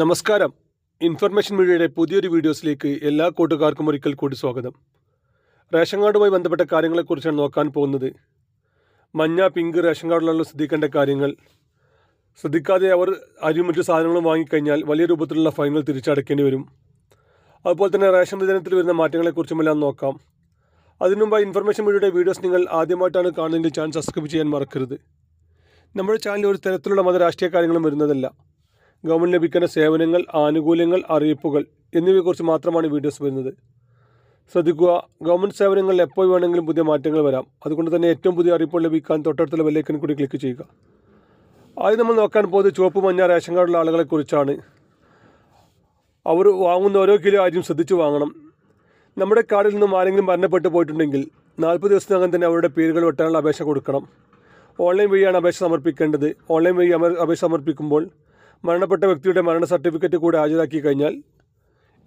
നമസ്കാരം. ഇൻഫർമേഷൻ മീഡിയയുടെ പുതിയൊരു വീഡിയോസിലേക്ക് എല്ലാ കൂട്ടുകാർക്കും ഒരിക്കൽ കൂടി സ്വാഗതം. റേഷൻ കാർഡുമായി ബന്ധപ്പെട്ട കാര്യങ്ങളെക്കുറിച്ചാണ് നോക്കാൻ പോകുന്നത്. മഞ്ഞ പിങ്ക് റേഷൻ കാർഡിലുള്ള ശ്രദ്ധിക്കേണ്ട കാര്യങ്ങൾ. ശ്രദ്ധിക്കാതെ അവർ അരിയും മറ്റു സാധനങ്ങളും വാങ്ങിക്കഴിഞ്ഞാൽ വലിയ രൂപത്തിലുള്ള ഫൈനുകൾ തിരിച്ചടയ്ക്കേണ്ടി വരും. അതുപോലെ തന്നെ റേഷൻ വിതരണത്തിൽ വരുന്ന മാറ്റങ്ങളെക്കുറിച്ചുമെല്ലാം നോക്കാം. അതിനുമുമ്പ് ഇൻഫർമേഷൻ മീഡിയയുടെ വീഡിയോസ് നിങ്ങൾ ആദ്യമായിട്ടാണ് കാണുന്നതെങ്കിൽ ചാനൽ സബ്സ്ക്രൈബ് ചെയ്യാൻ മറക്കരുത്. നമ്മുടെ ചാനലിൽ ഒരു തരത്തിലുള്ള മത രാഷ്ട്രീയ കാര്യങ്ങളും വരുന്നതല്ല. ഗവൺമെന്റ് ലഭിക്കുന്ന സേവനങ്ങൾ ആനുകൂല്യങ്ങൾ അറിയിപ്പുകൾ എന്നിവയെക്കുറിച്ച് മാത്രമാണ് വീഡിയോസ് വരുന്നത്. ശ്രദ്ധിക്കുക ഗവൺമെന്റ് സേവനങ്ങളിൽ എപ്പോൾ വേണമെങ്കിലും പുതിയ മാറ്റങ്ങൾ വരാം. അതുകൊണ്ട് തന്നെ ഏറ്റവും പുതിയ അറിയിപ്പുകൾ ലഭിക്കാൻ തൊട്ടടുത്തുള്ള ബെല്ലൈക്കൻ കൂടി ക്ലിക്ക് ചെയ്യുക. ആദ്യം നമ്മൾ നോക്കാൻ പോകുന്നത് ചുവപ്പ് മഞ്ഞ റേഷൻ കാർഡുള്ള ആളുകളെക്കുറിച്ചാണ്. അവർ വാങ്ങുന്ന ഓരോ കിലോ അരിയും ശ്രദ്ധിച്ച് വാങ്ങണം. നമ്മുടെ കാർഡിൽ നിന്നും ആരെങ്കിലും മരണപ്പെട്ടു പോയിട്ടുണ്ടെങ്കിൽ നാൽപ്പത് ദിവസത്തിനകം തന്നെ അവരുടെ പേരുകൾ വെട്ടാനുള്ള അപേക്ഷ കൊടുക്കണം. ഓൺലൈൻ വഴിയാണ് അപേക്ഷ സമർപ്പിക്കേണ്ടത്. ഓൺലൈൻ വഴി അപേക്ഷ സമർപ്പിക്കുമ്പോൾ മരണപ്പെട്ട വ്യക്തിയുടെ മരണ സർട്ടിഫിക്കറ്റ് കൂടെ ഹാജരാക്കി കഴിഞ്ഞാൽ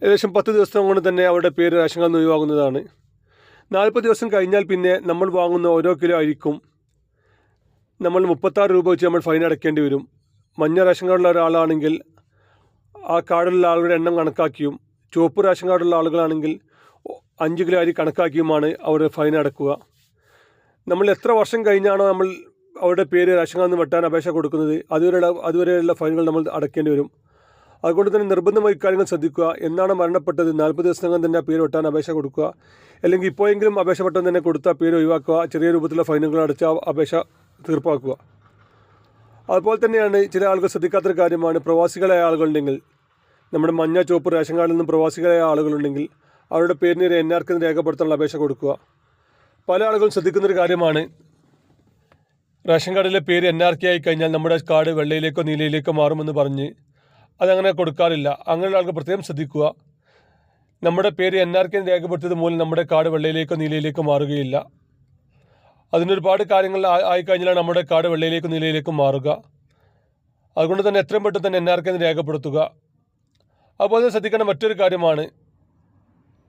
ഏകദേശം പത്ത് ദിവസം കൊണ്ട് തന്നെ അവരുടെ പേര് റേഷൻ നിന്ന് ഒഴിവാകുന്നതാണ്. നാൽപ്പത് ദിവസം കഴിഞ്ഞാൽ പിന്നെ നമ്മൾ വാങ്ങുന്ന ഓരോ കിലോ അരിക്കും. നമ്മൾ മുപ്പത്താറ് രൂപ വെച്ച് നമ്മൾ ഫൈൻ അടയ്ക്കേണ്ടി വരും. മഞ്ഞ റേഷൻ കാർഡുള്ള ഒരാളാണെങ്കിൽ ആ കാർഡിലുള്ള ആളുടെ എണ്ണം കണക്കാക്കിയും ചുവപ്പ് റേഷൻ കാർഡുള്ള ആളുകളാണെങ്കിൽ അഞ്ച് കിലോ അരി കണക്കാക്കിയുമാണ് അവർ ഫൈൻ അടക്കുക. നമ്മൾ എത്ര വർഷം കഴിഞ്ഞാണോ നമ്മൾ അവരുടെ പേര് റേഷൻ കാർഡിൽ വെട്ടാൻ അപേക്ഷ കൊടുക്കുന്നത് അതുവരെയുള്ള അതുവരെയുള്ള ഫൈനുകൾ നമ്മൾ അടയ്ക്കേണ്ടി വരും. അതുകൊണ്ട് തന്നെ നിർബന്ധമായി കാര്യങ്ങൾ ശ്രദ്ധിക്കുക. എന്നാണ് മരണപ്പെട്ടത്. നാൽപ്പത് ദിവസത്തിനകം തന്നെ പേര് വെട്ടാൻ അപേക്ഷ കൊടുക്കുക. അല്ലെങ്കിൽ ഇപ്പോഴെങ്കിലും അപേക്ഷ പെട്ടെന്ന് തന്നെ കൊടുത്ത പേര് ഒഴിവാക്കുക. ചെറിയ രൂപത്തിലുള്ള ഫൈനുകൾ അടച്ച അപേക്ഷ തീർപ്പാക്കുക. അതുപോലെ തന്നെയാണ് ചില ആളുകൾ ശ്രദ്ധിക്കാത്തൊരു കാര്യമാണ്. പ്രവാസികളായ ആളുകളുണ്ടെങ്കിൽ നമ്മുടെ മഞ്ഞ ചുവപ്പ് റേഷൻ കാർഡിൽ നിന്നും പ്രവാസികളായ ആളുകളുണ്ടെങ്കിൽ അവരുടെ പേരിന് എൻ ആർക്ക് രേഖപ്പെടുത്താനുള്ള അപേക്ഷ കൊടുക്കുക. പല ആളുകളും ശ്രദ്ധിക്കുന്നൊരു കാര്യമാണ്. റേഷൻ കാർഡിലെ പേര് എൻ ആർ കെ ആയി കഴിഞ്ഞാൽ നമ്മുടെ കാർഡ് വെള്ളയിലേക്കോ നീലയിലേക്കോ മാറുമെന്ന് പറഞ്ഞ് അതങ്ങനെ കൊടുക്കാറില്ല. അങ്ങനെയുള്ള ആൾക്ക് പ്രത്യേകം ശ്രദ്ധിക്കുക. നമ്മുടെ പേര് എൻ ആർ കെ രേഖപ്പെടുത്തിയത് മൂലം നമ്മുടെ കാർഡ് വെള്ളയിലേക്കോ നീലയിലേക്കോ മാറുകയില്ല. അതിനൊരുപാട് കാര്യങ്ങൾ ആയിക്കഴിഞ്ഞാൽ നമ്മുടെ കാർഡ് വെള്ളയിലേക്കും നീലയിലേക്കും മാറുക. അതുകൊണ്ട് തന്നെ എത്രയും പെട്ടെന്ന് തന്നെ എൻ ആർ കെ രേഖപ്പെടുത്തുക. അതുപോലെ ശ്രദ്ധിക്കേണ്ട മറ്റൊരു കാര്യമാണ്.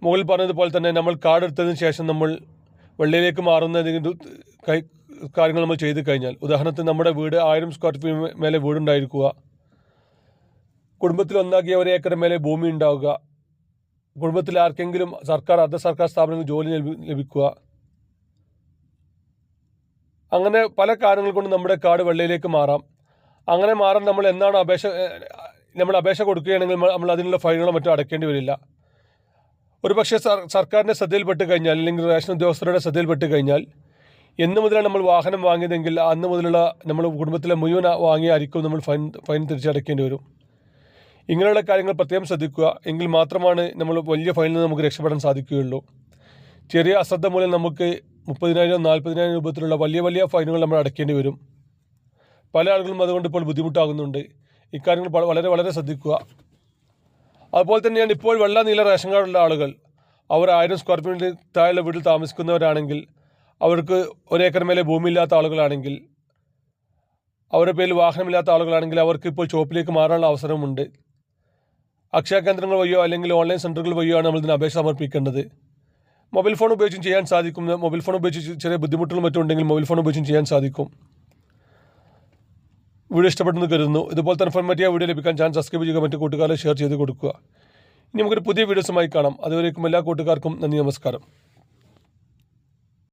മുകളിൽ പറഞ്ഞതുപോലെ തന്നെ നമ്മൾ കാർഡ് എടുത്തതിന് ശേഷം നമ്മൾ വെള്ളയിലേക്ക് മാറുന്ന കൈ കാര്യങ്ങൾ നമ്മൾ ചെയ്തു കഴിഞ്ഞാൽ. ഉദാഹരണത്തിന് നമ്മുടെ വീട് ആയിരം സ്ക്വയർ ഫീറ്റ് മേലെ വീടുണ്ടായിരിക്കുക. കുടുംബത്തിൽ ഒന്നാക്കിയ ഒരു ഏക്കർ മേലെ ഭൂമി ഉണ്ടാവുക. കുടുംബത്തിൽ ആർക്കെങ്കിലും സർക്കാർ അർദ്ധ സർക്കാർ സ്ഥാപനങ്ങൾ ജോലി ലഭിക്കുക. അങ്ങനെ പല കാരണങ്ങൾ കൊണ്ട് നമ്മുടെ കാട് വെള്ളയിലേക്ക് മാറാം. അങ്ങനെ മാറാൻ നമ്മൾ എന്നാണ് അപേക്ഷ നമ്മൾ അപേക്ഷ കൊടുക്കുകയാണെങ്കിൽ നമ്മൾ- അതിനുള്ള ഫൈനുകളോ മറ്റോ അടയ്ക്കേണ്ടി വരില്ല. ഒരു പക്ഷേ സർ സർക്കാരിന്റെ ശ്രദ്ധയിൽപ്പെട്ട് കഴിഞ്ഞാൽ അല്ലെങ്കിൽ റേഷൻ ഉദ്യോഗസ്ഥരുടെ ശ്രദ്ധയിൽപ്പെട്ട് കഴിഞ്ഞാൽ എന്ന് മുതലാണ് നമ്മൾ വാഹനം വാങ്ങിയതെങ്കിൽ അന്ന് മുതലുള്ള നമ്മൾ കുടുംബത്തിലെ മുഴുവൻ വാങ്ങിയായിരിക്കും നമ്മൾ ഫൈൻ ഫൈൻ തിരിച്ചടയ്ക്കേണ്ടി വരും. ഇങ്ങനെയുള്ള കാര്യങ്ങൾ പ്രത്യേകം ശ്രദ്ധിക്കുക. എങ്കിൽ മാത്രമാണ് നമ്മൾ വലിയ ഫൈനിൽ നിന്ന് നമുക്ക് രക്ഷപ്പെടാൻ സാധിക്കുകയുള്ളൂ. ചെറിയ അശ്രദ്ധ മൂലം നമുക്ക് മുപ്പതിനായിരം നാൽപ്പതിനായിരം രൂപത്തിലുള്ള വലിയ വലിയ ഫൈനുകൾ നമ്മൾ അടയ്ക്കേണ്ടി വരും. പല ആളുകളും അതുകൊണ്ട് ഇപ്പോൾ ബുദ്ധിമുട്ടാകുന്നുണ്ട്. ഇക്കാര്യങ്ങൾ വള- വളരെ വളരെ ശ്രദ്ധിക്കുക. അതുപോലെ തന്നെയാണ് ഇപ്പോൾ വെള്ള നീല റേഷൻ കാർഡുള്ള ആളുകൾ. അവർ ആയിരം സ്ക്വയർ ഫീറ്റിൽ താഴെയുള്ള വീട്ടിൽ താമസിക്കുന്നവരാണെങ്കിൽ അവർക്ക് ഒരേക്കർ മേലെ ഭൂമിയില്ലാത്ത ആളുകളാണെങ്കിൽ അവരുടെ പേരിൽ വാഹനമില്ലാത്ത ആളുകളാണെങ്കിൽ അവർക്ക് ഇപ്പോൾ ഷോപ്പിലേക്ക് മാറാനുള്ള അവസരമുണ്ട്. അക്ഷയ കേന്ദ്രങ്ങൾ വഴിയോ അല്ലെങ്കിൽ ഓൺലൈൻ സെന്ററുകൾ വഴിയോ ആണ് നമ്മൾ ഇതിന് അപേക്ഷ സമർപ്പിക്കേണ്ടത്. മൊബൈൽ ഫോൺ ഉപയോഗിച്ചും ചെയ്യാൻ സാധിക്കും. മൊബൈൽ ഫോൺ ഉപയോഗിച്ച് ചെറിയ ബുദ്ധിമുട്ടുകൾ മറ്റും ഉണ്ടെങ്കിൽ മൊബൈൽ ഫോൺ ഉപയോഗിച്ചും ചെയ്യാൻ സാധിക്കും. വീഡിയോ ഇഷ്ടപ്പെട്ടെന്ന് കരുതുന്നു. ഇതുപോലത്തെ ഇൻഫോർമേറ്റീവ് വീഡിയോ ലഭിക്കാൻ ചാനൽ സബ്സ്ക്രൈബ് ചെയ്യുക മറ്റു കൂട്ടുകാരെ ഷെയർ ചെയ്ത് കൊടുക്കുക. ഇനി നമുക്കൊരു പുതിയ വീഡിയോസുമായി കാണാം. അതുവരേക്കും എല്ലാ കൂട്ടുകാർക്കും നന്ദി നമസ്കാരം.